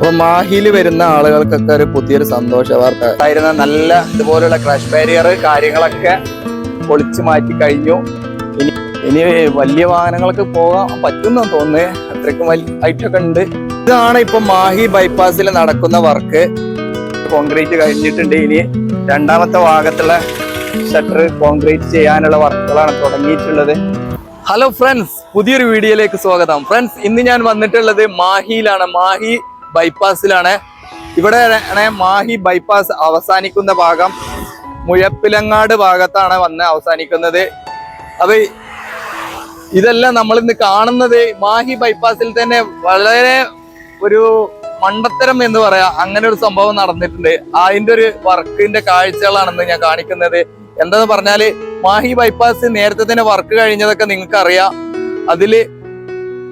അപ്പൊ മാഹിയിൽ വരുന്ന ആളുകൾക്കൊക്കെ ഒരു പുതിയൊരു സന്തോഷ വാർത്ത. ആയിരുന്ന നല്ല ഇതുപോലുള്ള ക്രഷ് ബാരിയർ കാര്യങ്ങളൊക്കെ പൊളിച്ചു മാറ്റി കഴിഞ്ഞു. ഇനി ഇനി വലിയ വാഹനങ്ങൾക്ക് പോകാൻ പറ്റുന്ന തോന്നുന്നു. അത്രയ്ക്കും വലിയ ഉണ്ട്. ഇതാണ് ഇപ്പൊ മാഹി ബൈപ്പാസിൽ നടക്കുന്ന വർക്ക് കോൺക്രീറ്റ് കഴിഞ്ഞിട്ടുണ്ട്. ഇനി രണ്ടാമത്തെ ഭാഗത്തുള്ള ഷട്ടർ കോൺക്രീറ്റ് ചെയ്യാനുള്ള വർക്കുകളാണ് തുടങ്ങിയിട്ടുള്ളത്. ഹലോ ഫ്രണ്ട്സ് പുതിയൊരു വീഡിയോയിലേക്ക് സ്വാഗതം. ഫ്രണ്ട്സ് ഇന്ന് ഞാൻ വന്നിട്ടുള്ളത് മാഹിയിലാണ്. മാഹി ബൈപ്പാസിലാണ് ഇവിടെ മാഹി ബൈപ്പാസ് അവസാനിക്കുന്ന ഭാഗം. മുഴപ്പിലങ്ങാട് ഭാഗത്താണ് വന്ന് അവസാനിക്കുന്നത്. അപ്പൊ ഇതെല്ലാം നമ്മൾ ഇന്ന് കാണുന്നത് മാഹി ബൈപ്പാസിൽ തന്നെ വളരെ ഒരു മണ്ടത്തരം എന്ന് പറയാം. അങ്ങനെ ഒരു സംഭവം നടന്നിട്ടുണ്ട്. അതിന്റെ ഒരു വർക്കിന്റെ കാഴ്ചകളാണെന്ന് ഞാൻ കാണിക്കുന്നത്. എന്താന്ന് പറഞ്ഞാൽ മാഹി ബൈപ്പാസ് നേരത്തെ തന്നെ വർക്ക് കഴിഞ്ഞതൊക്കെ നിങ്ങൾക്ക് അറിയാം അതിൽ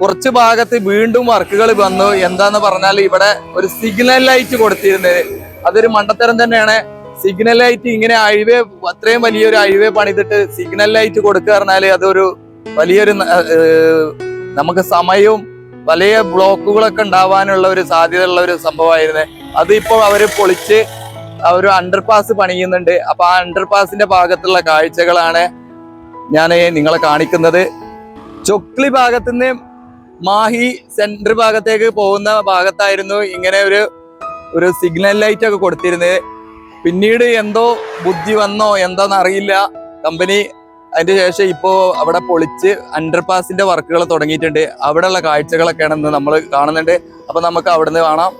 കുറച്ച് ഭാഗത്ത് വീണ്ടും വർക്കുകൾ വന്നു. എന്താന്ന് പറഞ്ഞാൽ ഇവിടെ ഒരു സിഗ്നൽ ലൈറ്റ് കൊടുത്തിരുന്നത്. അതൊരു മണ്ടത്തരം തന്നെയാണ്. സിഗ്നൽ ലൈറ്റ് ഇങ്ങനെ അഴിവേ അത്രയും വലിയൊരു അഴിവേ പണിതിട്ട് സിഗ്നൽ ലൈറ്റ് കൊടുക്കുക പറഞ്ഞാൽ അതൊരു വലിയൊരു നമുക്ക് സമയവും വലിയ ബ്ലോക്കുകളൊക്കെ ഉണ്ടാവാനുള്ള ഒരു സാധ്യതയുള്ള ഒരു സംഭവമായിരുന്നു. അത് ഇപ്പോൾ അവർ പൊളിച്ച് അവർ അണ്ടർപാസ് പണിയുന്നുണ്ട്. അപ്പൊ ആ അണ്ടർപാസിന്റെ ഭാഗത്തുള്ള കാഴ്ചകളാണ് ഞാൻ നിങ്ങളെ കാണിക്കുന്നത്. ചൊക്ലി ഭാഗത്തുനിന്ന് മാഹി സെന്റർ ഭാഗത്തേക്ക് പോകുന്ന ഭാഗത്തായിരുന്നു ഇങ്ങനെ ഒരു ഒരു സിഗ്നൽ ലൈറ്റ് ഒക്കെ കൊടുത്തിരുന്നത്. പിന്നീട് എന്തോ ബുദ്ധി വന്നോ എന്താന്ന് അറിയില്ല. കമ്പനി അതിന്റെ ശേഷം ഇപ്പോ അവിടെ പൊളിച്ച് അണ്ടർപാസിന്റെ വർക്കുകൾ തുടങ്ങിയിട്ടുണ്ട്. അവിടെയുള്ള കാഴ്ചകളൊക്കെയാണ് ഇന്ന് നമ്മൾ കാണുന്നുണ്ട്. അപ്പൊ നമുക്ക് അവിടുന്ന് കാണാം.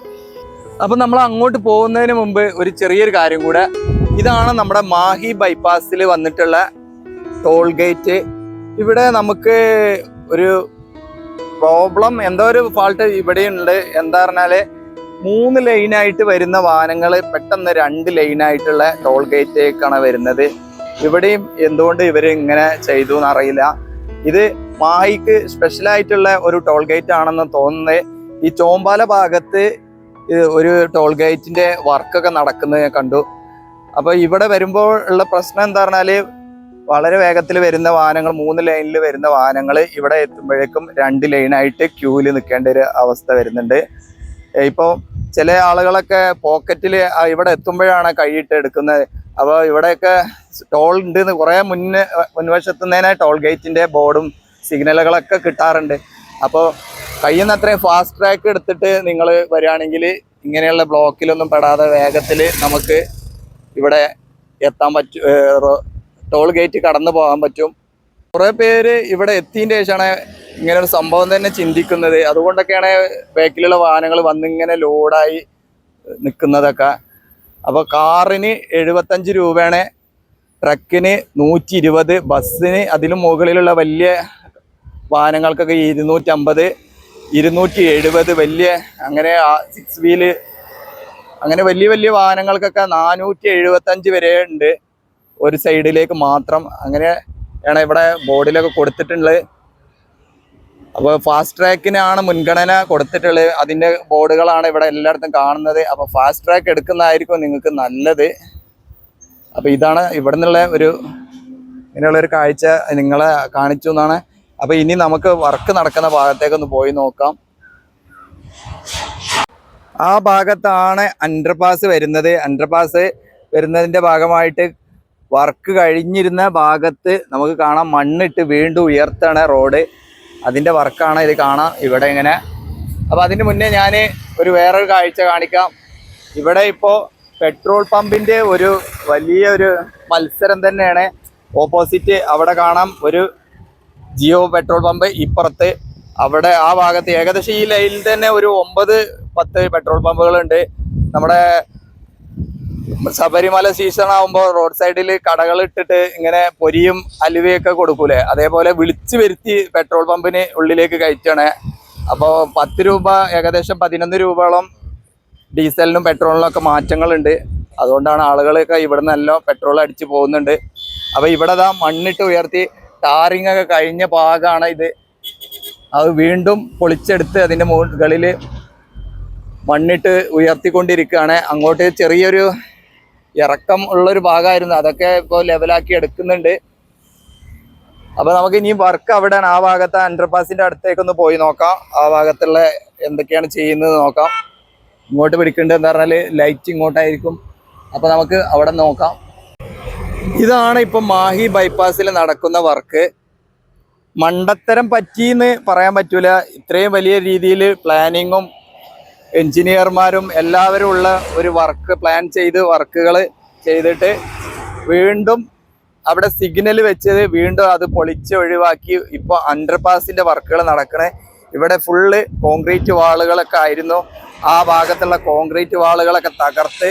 അപ്പൊ നമ്മൾ അങ്ങോട്ട് പോകുന്നതിന് മുമ്പ് ഒരു ചെറിയൊരു കാര്യം കൂടെ. ഇതാണ് നമ്മുടെ മാഹി ബൈപ്പാസിൽ വന്നിട്ടുള്ള ടോൾ ഗേറ്റ് ഇവിടെ നമുക്ക് ഒരു പ്രോബ്ലം എന്തോ ഒരു ഫാൾട്ട് ഇവിടെയുണ്ട്. എന്താ പറഞ്ഞാൽ മൂന്ന് ലൈനായിട്ട് വരുന്ന വാഹനങ്ങൾ പെട്ടെന്ന് രണ്ട് ലൈനായിട്ടുള്ള ടോൾ ഗേറ്റിലേക്കാണ് വരുന്നത്. ഇവിടെയും എന്തുകൊണ്ട് ഇവർ ഇങ്ങനെ ചെയ്തു എന്നറിയില്ല. ഇത് മാഹിക്ക് സ്പെഷ്യൽ ആയിട്ടുള്ള ഒരു ടോൾ ഗേറ്റ് ആണെന്ന് തോന്നുന്നത് ഈ ചോമ്പാല ഭാഗത്ത് ഒരു ടോൾ ഗേറ്റിന്റെ വർക്കൊക്കെ നടക്കുന്നത് കണ്ടു. അപ്പൊ ഇവിടെ വരുമ്പോൾ ഉള്ള പ്രശ്നം എന്താ പറഞ്ഞാൽ വളരെ വേഗത്തിൽ വരുന്ന വാഹനങ്ങൾ മൂന്ന് ലൈനിൽ വരുന്ന വാഹനങ്ങൾ ഇവിടെ എത്തുമ്പോഴേക്കും രണ്ട് ലൈനായിട്ട് ക്യൂവിൽ നിൽക്കേണ്ട ഒരു അവസ്ഥ വരുന്നുണ്ട്. ഇപ്പോൾ ചില ആളുകളൊക്കെ പോക്കറ്റിൽ ഇവിടെ എത്തുമ്പോഴാണ് കൈയിട്ട് എടുക്കുന്നത്. അപ്പോൾ ഇവിടെയൊക്കെ ടോൾ ഉണ്ട് എന്ന് കുറേ മുന്നേ മുൻവശത്തുനിന്നേ ടോൾ ഗേറ്റിന്റെ ബോർഡും സിഗ്നലുകളൊക്കെ കിട്ടാറുണ്ട്. അപ്പോൾ കഴിയുന്ന അത്രയും ഫാസ്റ്റ് ട്രാക്ക് എടുത്തിട്ട് നിങ്ങൾ വരികയാണെങ്കിൽ ഇങ്ങനെയുള്ള ബ്ലോക്കിലൊന്നും പെടാതെ വേഗത്തിൽ നമുക്ക് ഇവിടെ എത്താൻ പറ്റും ടോൾ ഗേറ്റ് കടന്നു പോകാൻ പറ്റും. കുറേ പേര് ഇവിടെ എത്തിയതിന്റെ ശേഷമാണ് ഇങ്ങനെ ഒരു സംഭവം തന്നെ ചിന്തിക്കുന്നത്. അതുകൊണ്ടൊക്കെയാണ് ബാക്കിലുള്ള വാഹനങ്ങൾ വന്നിങ്ങനെ ലോഡായി നിൽക്കുന്നതൊക്കെ. അപ്പോൾ കാറിന് എഴുപത്തഞ്ച് രൂപയാണ് ട്രക്കിന് നൂറ്റി ഇരുപത് ബസ്സിന് അതിലും മുകളിലുള്ള വലിയ വാഹനങ്ങൾക്കൊക്കെ ഇരുന്നൂറ്റമ്പത് ഇരുന്നൂറ്റി എഴുപത് വലിയ അങ്ങനെ സിക്സ് വീൽ അങ്ങനെ വലിയ വലിയ വാഹനങ്ങൾക്കൊക്കെ നാനൂറ്റി എഴുപത്തഞ്ച് വരെ ഉണ്ട്. ഒരു സൈഡിലേക്ക് മാത്രം അങ്ങനെയാണ് ഇവിടെ ബോർഡിലൊക്കെ കൊടുത്തിട്ടുള്ളത്. അപ്പോൾ ഫാസ്റ്റ് ട്രാക്കിനാണ് മുൻഗണന കൊടുത്തിട്ടുള്ളത്. അതിന്റെ ബോർഡുകളാണ് ഇവിടെ എല്ലായിടത്തും കാണുന്നത്. അപ്പോൾ ഫാസ്റ്റ് ട്രാക്ക് എടുക്കുന്നതായിരിക്കും നിങ്ങൾക്ക് നല്ലത്. അപ്പോൾ ഇതാണ് ഇവിടെ നിന്നുള്ള ഒരു ഇങ്ങനെയുള്ളൊരു കാഴ്ച നിങ്ങളെ കാണിച്ചു എന്നാണ്. അപ്പോൾ ഇനി നമുക്ക് വർക്ക് നടക്കുന്ന ഭാഗത്തേക്കൊന്ന് പോയി നോക്കാം. ആ ഭാഗത്താണ് അണ്ടർപാസ് വരുന്നത്. അണ്ടർപാസ് വരുന്നതിന്റെ ഭാഗമായിട്ട് വർക്ക് കഴിഞ്ഞിരുന്ന ഭാഗത്ത് നമുക്ക് കാണാം മണ്ണിട്ട് വീണ്ടും ഉയർത്തണ റോഡ്. അതിന്റെ വർക്കാണ് ഇത് കാണാം ഇവിടെ ഇങ്ങനെ. അപ്പോൾ അതിന് മുന്നേ ഞാൻ ഒരു വേറൊരു കാഴ്ച കാണിക്കാം. ഇവിടെ ഇപ്പോൾ പെട്രോൾ പമ്പിന്റെ ഒരു വലിയ ഒരു മത്സരം തന്നെയാണ്. ഓപ്പോസിറ്റ് അവിടെ കാണാം ഒരു ജിയോ പെട്രോൾ പമ്പ് ഇപ്പുറത്ത്. അവിടെ ആ ഭാഗത്ത് ഏകദേശം ഈ ലൈനിൽ തന്നെ ഒരു ഒമ്പത് പത്ത് പെട്രോൾ പമ്പുകളുണ്ട്. നമ്മുടെ ശബരിമല സീസൺ ആകുമ്പോൾ റോഡ് സൈഡിൽ കടകൾ ഇട്ടിട്ട് ഇങ്ങനെ പൊരിയും അലുവയൊക്കെ കൊടുക്കൂലേ? അതേപോലെ വിളിച്ചു വരുത്തി പെട്രോൾ പമ്പിന് ഉള്ളിലേക്ക് കയറ്റണേ അപ്പോൾ പത്ത് രൂപ ഏകദേശം പതിനൊന്ന് രൂപയോളം ഡീസലിനും പെട്രോളിനും ഒക്കെ മാറ്റങ്ങളുണ്ട്. അതുകൊണ്ടാണ് ആളുകളൊക്കെ ഇവിടെ നിന്നെല്ലാം പെട്രോൾ അടിച്ച് പോകുന്നുണ്ട്. അപ്പോൾ ഇവിടെ ദാ മണ്ണിട്ട് ഉയർത്തി ടാറിങ് ഒക്കെ കഴിഞ്ഞ ഭാഗമാണ് ഇത്. അത് വീണ്ടും പൊളിച്ചെടുത്ത് അതിന്റെ മുകളിൽ മണ്ണിട്ട് ഉയർത്തിക്കൊണ്ടിരിക്കുകയാണ്. അങ്ങോട്ട് ചെറിയൊരു ഇറക്കം ഉള്ളൊരു ഭാഗമായിരുന്നു. അതൊക്കെ ഇപ്പോൾ ലെവലാക്കി എടുക്കുന്നുണ്ട്. അപ്പോൾ നമുക്ക് ഇനി വർക്ക് അവിടെ ആ ഭാഗത്ത് അണ്ടർപാസിന്റെ അടുത്തേക്കൊന്ന് പോയി നോക്കാം. ആ ഭാഗത്തുള്ള എന്തൊക്കെയാണ് ചെയ്യുന്നത് നോക്കാം. ഇങ്ങോട്ട് പിടിക്കേണ്ടത് എന്താ പറഞ്ഞാൽ ലൈറ്റ് ഇങ്ങോട്ടായിരിക്കും. അപ്പോൾ നമുക്ക് അവിടെ നോക്കാം. ഇതാണ് ഇപ്പൊ മാഹി ബൈപ്പാസിൽ നടക്കുന്ന വർക്ക് മണ്ടത്തരം പറ്റിയെന്ന് പറയാൻ പറ്റൂല. ഇത്രയും വലിയ രീതിയിൽ പ്ലാനിങ്ങും എഞ്ചിനീയർമാരും എല്ലാവരും ഉള്ള ഒരു വർക്ക് പ്ലാൻ ചെയ്ത് വർക്കുകൾ ചെയ്തിട്ട് വീണ്ടും അവിടെ സിഗ്നൽ വെച്ചത് വീണ്ടും അത് പൊളിച്ച് ഒഴിവാക്കി. ഇപ്പോൾ അണ്ടർപാസിന്റെ വർക്കുകൾ നടക്കണേ. ഇവിടെ ഫുള്ള് കോൺക്രീറ്റ് വാളുകളൊക്കെ ആയിരുന്നു. ആ ഭാഗത്തുള്ള കോൺക്രീറ്റ് വാളുകളൊക്കെ തകർത്ത്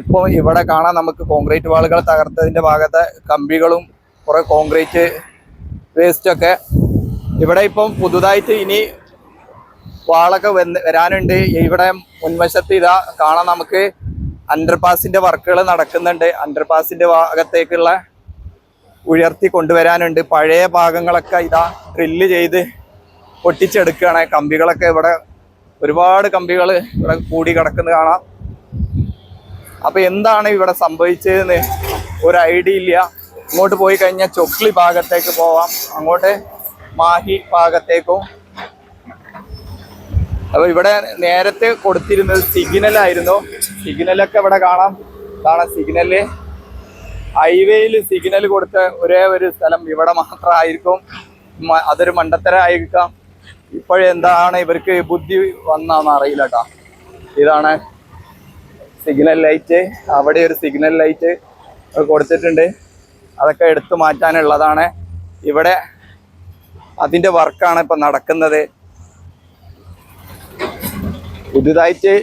ഇപ്പോൾ ഇവിടെ കാണാൻ നമുക്ക് കോൺക്രീറ്റ് വാളുകൾ തകർത്തതിന്റെ ഭാഗത്തെ കമ്പികളും കുറേ കോൺക്രീറ്റ് വേസ്റ്റൊക്കെ ഇവിടെ ഇപ്പം പുതുതായിട്ട് ഇനി വാളൊക്കെ വന്ന് വരാനുണ്ട്. ഇവിടെ മുൻവശത്ത് ഇതാ കാണാൻ നമുക്ക് അണ്ടർപാസിന്റെ വർക്കുകൾ നടക്കുന്നുണ്ട്. അണ്ടർപാസിന്റെ ഭാഗത്തേക്കുള്ള ഉയർത്തി കൊണ്ടുവരാനുണ്ട്. പഴയ ഭാഗങ്ങളൊക്കെ ഇതാ ഡ്രില്ല് ചെയ്ത് പൊട്ടിച്ചെടുക്കുകയാണ്. കമ്പികളൊക്കെ ഇവിടെ ഒരുപാട് കമ്പികൾ ഇവിടെ കൂടി കിടക്കുന്നത് കാണാം. അപ്പൊ എന്താണ് ഇവിടെ സംഭവിച്ചതെന്ന് ഒരു ഐഡിയ ഇല്ല. ഇങ്ങോട്ട് പോയി കഴിഞ്ഞാൽ ചൊക്ലി ഭാഗത്തേക്ക് പോവാം. അങ്ങോട്ട് മാഹി ഭാഗത്തേക്കും അപ്പൊ ഇവിടെ നേരത്തെ കൊടുത്തിരുന്നത് സിഗ്നൽ ആയിരുന്നു. സിഗ്നലൊക്കെ ഇവിടെ കാണാം. കാണാം സിഗ്നൽ ഹൈവേയിൽ സിഗ്നൽ കൊടുത്ത ഒരേ ഒരു സ്ഥലം ഇവിടെ മാത്രമായിരിക്കും. അതൊരു മണ്ടത്തരമായിരിക്കാം. ഇപ്പോഴെന്താണ് ഇവർക്ക് ബുദ്ധി വന്നാന്ന് അറിയില്ല കേട്ടോ. ഇതാണ് സിഗ്നൽ ലൈറ്റ് അവിടെ ഒരു സിഗ്നൽ ലൈറ്റ് കൊടുത്തിട്ടുണ്ട്. അതൊക്കെ എടുത്തു മാറ്റാനുള്ളതാണ്. ഇവിടെ അതിന്റെ വർക്കാണ് ഇപ്പം നടക്കുന്നത്. പുതുതായിട്ട്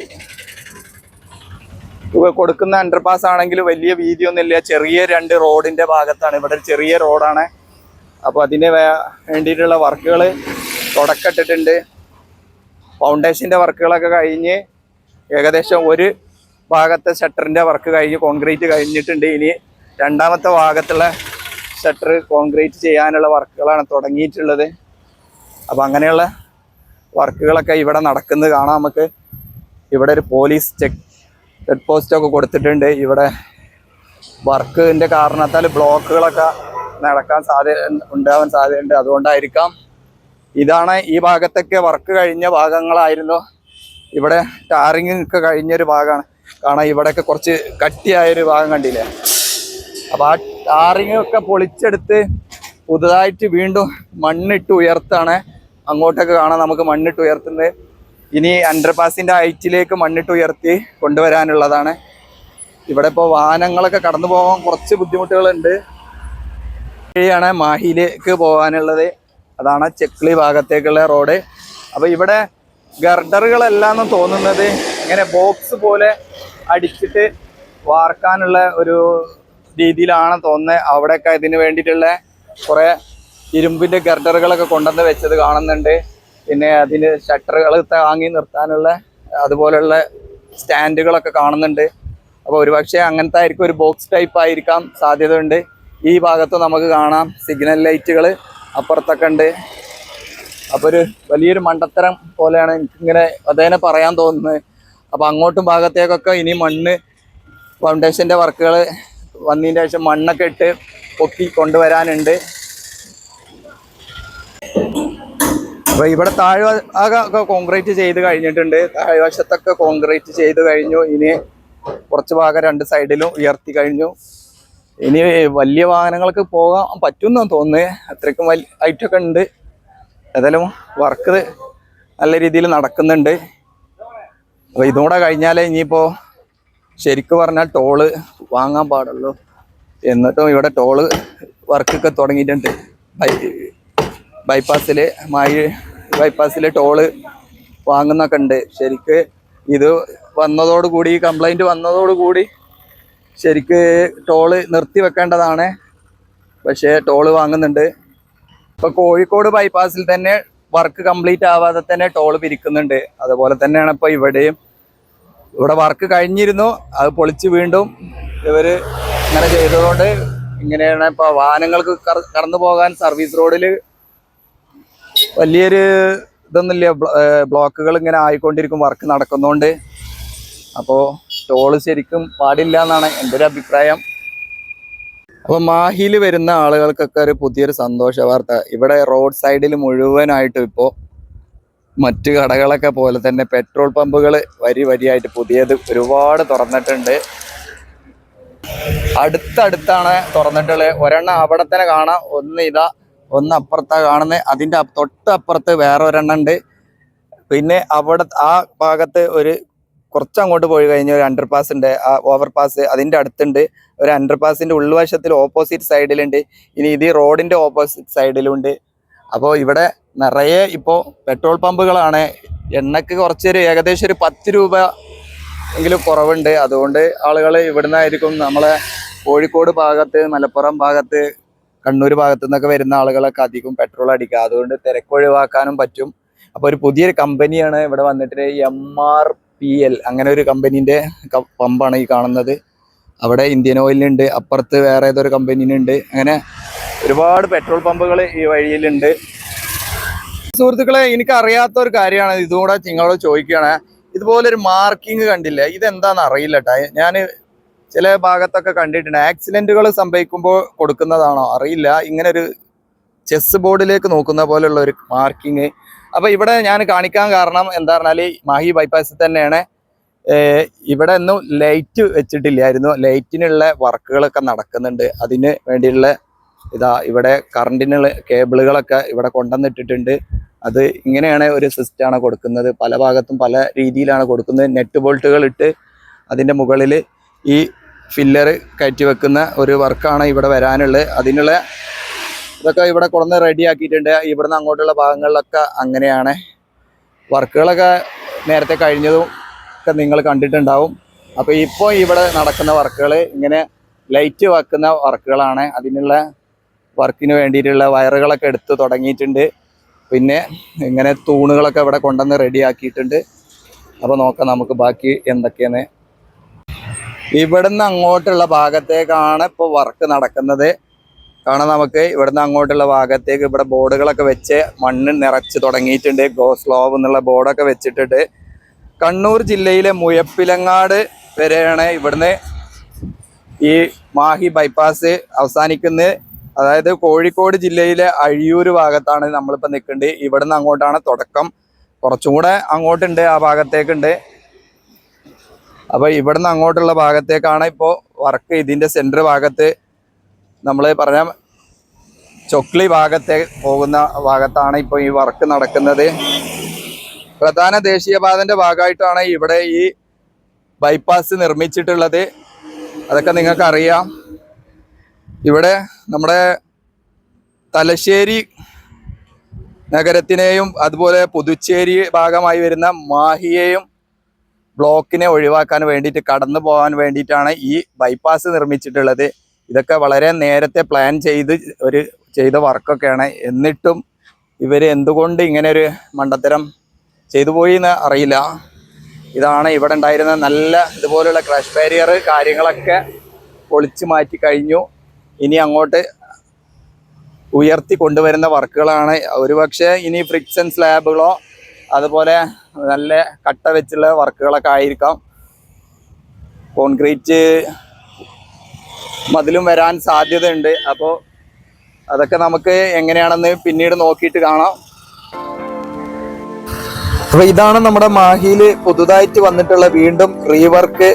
കൊടുക്കുന്ന അണ്ടർപാസ് ആണെങ്കിൽ വലിയ വീതിയൊന്നുമില്ല ചെറിയ രണ്ട് റോഡിന്റെ ഭാഗത്താണ്. ഇവിടെ ഒരു ചെറിയ റോഡാണ്. അപ്പോൾ അതിന് വേണ്ടിയിട്ടുള്ള വർക്കുകൾ തുടക്കമിട്ടിട്ടുണ്ട്. ഫൗണ്ടേഷന്റെ വർക്കുകളൊക്കെ കഴിഞ്ഞ് ഏകദേശം ഒരു ഭാഗത്തെ ഷട്ടറിന്റെ വർക്ക് കഴിഞ്ഞ് കോൺക്രീറ്റ് കഴിഞ്ഞിട്ടുണ്ട്. ഇനി രണ്ടാമത്തെ ഭാഗത്തുള്ള ഷട്ടർ കോൺക്രീറ്റ് ചെയ്യാനുള്ള വർക്കുകളാണ് തുടങ്ങിയിട്ടുള്ളത്. അപ്പോൾ അങ്ങനെയുള്ള വർക്കുകളൊക്കെ ഇവിടെ നടക്കുന്നത് കാണാം നമുക്ക്. ഇവിടെ ഒരു പോലീസ് ചെക്ക് ചെക്ക് പോസ്റ്റ് ഒക്കെ കൊടുത്തിട്ടുണ്ട്. ഇവിടെ വർക്കിന്റെ കാരണത്താൽ ബ്ലോക്കുകളൊക്കെ നടക്കാൻ സാധ്യത ഉണ്ടാവാൻ സാധ്യതയുണ്ട്. അതുകൊണ്ടായിരിക്കാം ഇതാണ് ഈ ഭാഗത്തൊക്കെ വർക്ക് കഴിഞ്ഞ ഭാഗങ്ങളായിരുന്നു. ഇവിടെ ടാറിങ് ഒക്കെ കഴിഞ്ഞൊരു ഭാഗമാണ്. കാരണം ഇവിടെയൊക്കെ കുറച്ച് കട്ടിയായൊരു ഭാഗം കണ്ടില്ലേ? അപ്പോൾ ആ ടാറിങ് ഒക്കെ പൊളിച്ചെടുത്ത് പുതുതായിട്ട് വീണ്ടും മണ്ണിട്ട് ഉയർത്താണ്. അങ്ങോട്ടൊക്കെ കാണാം നമുക്ക് മണ്ണിട്ട് ഉയർത്തുന്നത്. ഇനി അണ്ടർപാസിന്റെ ഹൈറ്റിലേക്ക് മണ്ണിട്ട് ഉയർത്തി കൊണ്ടുവരാനുള്ളതാണ്. ഇവിടെ ഇപ്പോൾ വാഹനങ്ങളൊക്കെ കടന്നു പോകാൻ കുറച്ച് ബുദ്ധിമുട്ടുകളുണ്ട്. വഴിയാണ് മാഹിയിലേക്ക് പോകാനുള്ളത്. അതാണ് ചെക്ലി ഭാഗത്തേക്കുള്ള റോഡ്. അപ്പോൾ ഇവിടെ ഗർഡറുകളെല്ലാം തോന്നുന്നത് ഇങ്ങനെ ബോക്സ് പോലെ അടിച്ചിട്ട് വാർക്കാനുള്ള ഒരു രീതിയിലാണ് തോന്നുന്നത്. അവിടെയൊക്കെ ഇതിന് വേണ്ടിയിട്ടുള്ള കുറേ ഇരുമ്പിന്റെ ഗർഡറുകളൊക്കെ കൊണ്ടുവന്ന് വെച്ചത് കാണുന്നുണ്ട്. പിന്നെ അതിന് ഷട്ടറുകൾ താങ്ങി നിർത്താനുള്ള അതുപോലുള്ള സ്റ്റാൻഡുകളൊക്കെ കാണുന്നുണ്ട്. അപ്പോൾ ഒരുപക്ഷെ അങ്ങനത്തെ ആയിരിക്കും ഒരു ബോക്സ് ടൈപ്പ് ആയിരിക്കാം സാധ്യതയുണ്ട്. ഈ ഭാഗത്ത് നമുക്ക് കാണാം സിഗ്നൽ ലൈറ്റുകൾ അപ്പുറത്തൊക്കെ ഉണ്ട്. അപ്പോൾ ഒരു വലിയൊരു മണ്ടത്തരം പോലെയാണ് എനിക്കിങ്ങനെ അതേനെ പറയാൻ തോന്നുന്നത്. അപ്പോൾ അങ്ങോട്ടും ഭാഗത്തേക്കൊക്കെ ഇനി മണ്ണ് ഫൗണ്ടേഷന്റെ വർക്കുകൾ വന്നതിന്റെ ശേഷം മണ്ണൊക്കെ ഇട്ട് പൊക്കി കൊണ്ടുവരാനുണ്ട്. അപ്പൊ ഇവിടെ താഴ്വക കോൺക്രീറ്റ് ചെയ്ത് കഴിഞ്ഞിട്ടുണ്ട്. താഴ്വശത്തൊക്കെ കോൺക്രീറ്റ് ചെയ്ത് കഴിഞ്ഞു. ഇനി കുറച്ച് ഭാഗം രണ്ട് സൈഡിലും ഉയർത്തി കഴിഞ്ഞു. ഇനി വലിയ വാഹനങ്ങൾക്ക് പോകാൻ പറ്റുമെന്നാണ് തോന്നുന്നത് അത്രയ്ക്കും വലിയ ഹൈറ്റൊക്കെ ഉണ്ട്. ഏതായാലും വർക്ക് നല്ല രീതിയിൽ നടക്കുന്നുണ്ട്. അപ്പൊ ഇതുകൂടെ കഴിഞ്ഞാലേ ഇനിയിപ്പോ ശരിക്ക് പറഞ്ഞാൽ ടോൾ വാങ്ങാൻ പാടുള്ളൂ. എന്നിട്ടും ഇവിടെ ടോൾ വർക്കൊക്കെ തുടങ്ങിയിട്ടുണ്ട്. ബൈ- ബൈപ്പാസിൽ മായി ബൈപ്പാസിൽ ടോൾ വാങ്ങുന്നൊക്കെ ഉണ്ട്. ശരിക്ക് ഇത് വന്നതോടുകൂടി ഈ കംപ്ലൈന്റ് വന്നതോടുകൂടി ശരിക്ക് ടോൾ നിർത്തി വെക്കേണ്ടതാണ്. പക്ഷേ ടോൾ വാങ്ങുന്നുണ്ട്. ഇപ്പോൾ കോഴിക്കോട് ബൈപ്പാസിൽ തന്നെ വർക്ക് കംപ്ലീറ്റ് ആവാതെ തന്നെ ടോൾ പിരിക്കുന്നുണ്ട്. അതുപോലെ തന്നെയാണ് ഇപ്പോൾ ഇവിടെയും. ഇവിടെ വർക്ക് കഴിഞ്ഞിരുന്നു അത് പൊളിച്ച് വീണ്ടും ഇവർ ഇങ്ങനെ ചെയ്തതുകൊണ്ട് ഇങ്ങനെയാണ് ഇപ്പോൾ വാഹനങ്ങൾക്ക് കടന്നു പോകാൻ സർവീസ് റോഡിൽ വലിയൊരു ഇതൊന്നുമില്ല. ബ്ലോ- ബ്ലോക്കുകൾ ഇങ്ങനെ ആയിക്കൊണ്ടിരിക്കും. വർക്ക് നടക്കുന്നതുകൊണ്ട് അപ്പോൾ ടോൾ ശരിക്കും പാടില്ല എന്നാണ് എന്റെ ഒരു അഭിപ്രായം. അപ്പൊ മാഹിയിൽ വരുന്ന ആളുകൾക്കൊക്കെ ഒരു പുതിയൊരു സന്തോഷ വാർത്ത. ഇവിടെ റോഡ് സൈഡിൽ മുഴുവനായിട്ടും ഇപ്പോൾ മറ്റ് കടകളൊക്കെ പോലെ തന്നെ പെട്രോൾ പമ്പുകൾ വരി വരിയായിട്ട് പുതിയത് ഒരുപാട് തുറന്നിട്ടുണ്ട്. അടുത്തടുത്താണ് തുറന്നിട്ടുള്ളത്. ഒരെണ്ണം അവിടെ തന്നെ കാണാം. ഒന്ന് ഇതാ ഒന്ന് അപ്പുറത്താ കാണുന്നത് തൊട്ട് തൊട്ടപ്പുറത്ത് വേറെ ഒരെണ്ണം ഉണ്ട്. പിന്നെ അവിടെ ആ ഭാഗത്ത് ഒരു കുറച്ച് അങ്ങോട്ട് പോയി കഴിഞ്ഞ ഒരു അണ്ടർ ഉണ്ട്. ആ ഓവർ പാസ് അതിന്റെ അടുത്തുണ്ട്. ഒരു അണ്ടർ പാസിന്റെ ഉൾവശത്തിൽ ഓപ്പോസിറ്റ് സൈഡിലുണ്ട് ഇനി ഇത് റോഡിന്റെ ഓപ്പോസിറ്റ് സൈഡിലുണ്ട് അപ്പോൾ ഇവിടെ നിറയെ ഇപ്പോൾ പെട്രോൾ പമ്പുകളാണ്. എണ്ണക്ക് കുറച്ചൊരു ഏകദേശം ഒരു പത്ത് രൂപ എങ്കിലും കുറവുണ്ട്. അതുകൊണ്ട് ആളുകൾ ഇവിടുന്നായിരിക്കും നമ്മളെ കോഴിക്കോട് ഭാഗത്ത് മലപ്പുറം ഭാഗത്ത് കണ്ണൂർ ഭാഗത്തു നിന്നൊക്കെ വരുന്ന ആളുകളൊക്കെ അധികം പെട്രോൾ അടിക്കുക. അതുകൊണ്ട് തിരക്കൊഴിവാക്കാനും പറ്റും. അപ്പോൾ ഒരു പുതിയൊരു കമ്പനിയാണ് ഇവിടെ വന്നിട്ട് എം ആർ പി എൽ അങ്ങനെ ഒരു കമ്പനീന്റെ പമ്പാണ് ഈ കാണുന്നത്. അവിടെ ഇന്ത്യൻ ഓയിലിനുണ്ട്. അപ്പുറത്ത് വേറെ ഏതൊരു കമ്പനീനുണ്ട് അങ്ങനെ ഒരുപാട് പെട്രോൾ പമ്പുകൾ ഈ വഴിയിലുണ്ട്. സുഹൃത്തുക്കളെ എനിക്ക് അറിയാത്ത ഒരു കാര്യമാണ്. ഇതുകൂടെ നിങ്ങളോട് ചോദിക്കുകയാണ്. ഇതുപോലൊരു മാർക്കിംഗ് കണ്ടില്ല? ഇതെന്താണെന്ന് അറിയില്ല ഞാൻ ചില ഭാഗത്തൊക്കെ കണ്ടിട്ടുണ്ട്. ആക്സിഡന്റുകൾ സംഭവിക്കുമ്പോൾ കൊടുക്കുന്നതാണോ? അറിയില്ല. ഇങ്ങനെ ഒരു ചെസ് ബോർഡിലേക്ക് നോക്കുന്ന പോലുള്ള ഒരു മാർക്കിങ് അപ്പോൾ ഇവിടെ ഞാൻ കാണിക്കാൻ കാരണം എന്താ പറഞ്ഞാൽ മാഹി ബൈപ്പാസിൽ തന്നെയാണ്. ഇവിടെ ഒന്നും ലൈറ്റ് വെച്ചിട്ടില്ലായിരുന്നു. ലൈറ്റിനുള്ള വർക്കുകളൊക്കെ നടക്കുന്നുണ്ട്. അതിന് വേണ്ടിയുള്ള ഇതാ ഇവിടെ കറണ്ടിനുള്ള കേബിളുകളൊക്കെ ഇവിടെ കൊണ്ടുവന്നിട്ടിട്ടുണ്ട്. അത് ഇങ്ങനെയാണ് ഒരു സിസ്റ്റമാണ് കൊടുക്കുന്നത്. പല ഭാഗത്തും പല രീതിയിലാണ് കൊടുക്കുന്നത്. നെറ്റ് ബോൾട്ടുകൾ ഇട്ട് അതിന്റെ മുകളിൽ ഈ ഫില്ലർ കയറ്റി വെക്കുന്ന ഒരു വർക്കാണ് ഇവിടെ വരാനുള്ളത്. അതിനുള്ള ഇതൊക്കെ ഇവിടെ കൊണ്ടുവന്ന് റെഡിയാക്കിയിട്ടുണ്ട് ഇവിടുന്ന് അങ്ങോട്ടുള്ള ഭാഗങ്ങളിലൊക്കെ അങ്ങനെയാണ്. വർക്കുകളൊക്കെ നേരത്തെ കഴിഞ്ഞതും ഒക്കെ നിങ്ങൾ കണ്ടിട്ടുണ്ടാവും. അപ്പോൾ ഇപ്പോൾ ഇവിടെ നടക്കുന്ന വർക്കുകൾ ഇങ്ങനെ ലൈറ്റ് വെക്കുന്ന വർക്കുകളാണ്. അതിനുള്ള വർക്കിന് വേണ്ടിയിട്ടുള്ള വയറുകളൊക്കെ എടുത്ത് തുടങ്ങിയിട്ടുണ്ട്. പിന്നെ ഇങ്ങനെ തൂണുകളൊക്കെ ഇവിടെ കൊണ്ടുവന്ന് റെഡിയാക്കിയിട്ടുണ്ട് അപ്പോൾ നോക്കാം നമുക്ക് ബാക്കി എന്തൊക്കെയാണ് ഇവിടുന്ന് അങ്ങോട്ടുള്ള ഭാഗത്തേക്കാണ് ഇപ്പോൾ വർക്ക് നടക്കുന്നത്. കാരണം നമുക്ക്. ഇവിടുന്ന് അങ്ങോട്ടുള്ള ഭാഗത്തേക്ക് ഇവിടെ ബോർഡുകളൊക്കെ വെച്ച് മണ്ണ് നിറച്ച് തുടങ്ങിയിട്ടുണ്ട്. ഗോ സ്ലോവ് എന്നുള്ള ബോർഡൊക്കെ വെച്ചിട്ടുണ്ട് കണ്ണൂർ ജില്ലയിലെ മുയപ്പിലങ്ങാട് വരെയാണ് ഇവിടുന്ന് ഈ മാഹി ബൈപ്പാസ് അവസാനിക്കുന്നത്. അതായത് കോഴിക്കോട് ജില്ലയിലെ അഴിയൂർ ഭാഗത്താണ് നമ്മളിപ്പോൾ നിൽക്കേണ്ടത് ഇവിടുന്ന് അങ്ങോട്ടാണ് തുടക്കം. കുറച്ചും കൂടെ അങ്ങോട്ടുണ്ട് ആ ഭാഗത്തേക്കുണ്ട്. അപ്പോൾ ഇവിടുന്ന് അങ്ങോട്ടുള്ള ഭാഗത്തേക്കാണ് ഇപ്പോൾ വർക്ക് ഇതിന്റെ സെന്റർ ഭാഗത്ത് നമ്മൾ പറഞ്ഞ ചൊക്ലി ഭാഗത്തെ പോകുന്ന ഭാഗത്താണ് ഇപ്പോൾ ഈ വർക്ക് നടക്കുന്നത്. പ്രധാന ദേശീയപാതന്റെ ഭാഗമായിട്ടാണ് ഇവിടെ ഈ ബൈപ്പാസ് നിർമ്മിച്ചിട്ടുള്ളത്. അതൊക്കെ നിങ്ങൾക്കറിയാം. ഇവിടെ നമ്മുടെ തലശ്ശേരി നഗരത്തിനെയും അതുപോലെ പുതുച്ചേരി ഭാഗമായി വരുന്ന മാഹിയെയും ബ്ലോക്കിനെ ഒഴിവാക്കാൻ വേണ്ടിയിട്ട് കടന്നു പോകാൻ വേണ്ടിയിട്ടാണ് ഈ ബൈപ്പാസ് നിർമ്മിച്ചിട്ടുള്ളത്. ഇതൊക്കെ വളരെ നേരത്തെ പ്ലാൻ ചെയ്ത് ഒരു ചെയ്ത വർക്കൊക്കെയാണ്. എന്നിട്ടും ഇവർ എന്തുകൊണ്ട് ഇങ്ങനെ ഒരു മണ്ടത്തരം ചെയ്തു പോയി എന്ന് അറിയില്ല. ഇതാണ് ഇവിടെ ഉണ്ടായിരുന്ന നല്ല ഇതുപോലുള്ള ക്രഷ് ബാരിയർ കാര്യങ്ങളൊക്കെ പൊളിച്ചു മാറ്റി കഴിഞ്ഞു. ഇനി അങ്ങോട്ട് ഉയർത്തി കൊണ്ടുവരുന്ന വർക്കുകളാണ്. ഒരുപക്ഷെ ഇനി ഫ്രിക്ഷൻ സ്ലാബുകളോ അതുപോലെ നല്ല കട്ട വെച്ചുള്ള വർക്കുകളൊക്കെ ആയിരിക്കാം. കോൺക്രീറ്റ് മതിലും വരാൻ സാധ്യതയുണ്ട്. അപ്പോൾ അതൊക്കെ നമുക്ക് എങ്ങനെയാണെന്ന് പിന്നീട് നോക്കിയിട്ട് കാണാം. അപ്പൊ ഇതാണ് നമ്മുടെ മാഹിയിൽ പുതുതായിട്ട് വന്നിട്ടുള്ള വീണ്ടും റീവർക്ക്.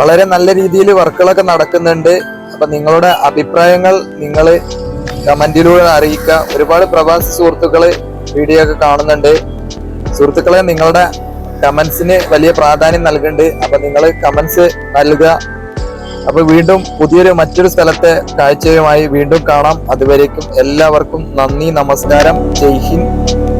വളരെ നല്ല രീതിയിൽ വർക്കുകളൊക്കെ നടക്കുന്നുണ്ട്. അപ്പൊ നിങ്ങളുടെ അഭിപ്രായങ്ങൾ നിങ്ങൾ കമന്റിലൂടെ അറിയിക്കുക. ഒരുപാട് പ്രവാസി സുഹൃത്തുക്കൾ വീഡിയോ ഒക്കെ കാണുന്നുണ്ട്. സുഹൃത്തുക്കളെ നിങ്ങളുടെ കമന്റ്സിന് വലിയ പ്രാധാന്യം നൽകുന്നുണ്ട്. അപ്പൊ നിങ്ങൾ കമന്റ്സ് നൽകുക. അപ്പൊ വീണ്ടും പുതിയൊരു മറ്റൊരു സ്ഥലത്തെ കാഴ്ചയുമായി വീണ്ടും കാണാം. അതുവരേക്കും എല്ലാവർക്കും നന്ദി നമസ്കാരം. ജയ് ഹിന്ദ്.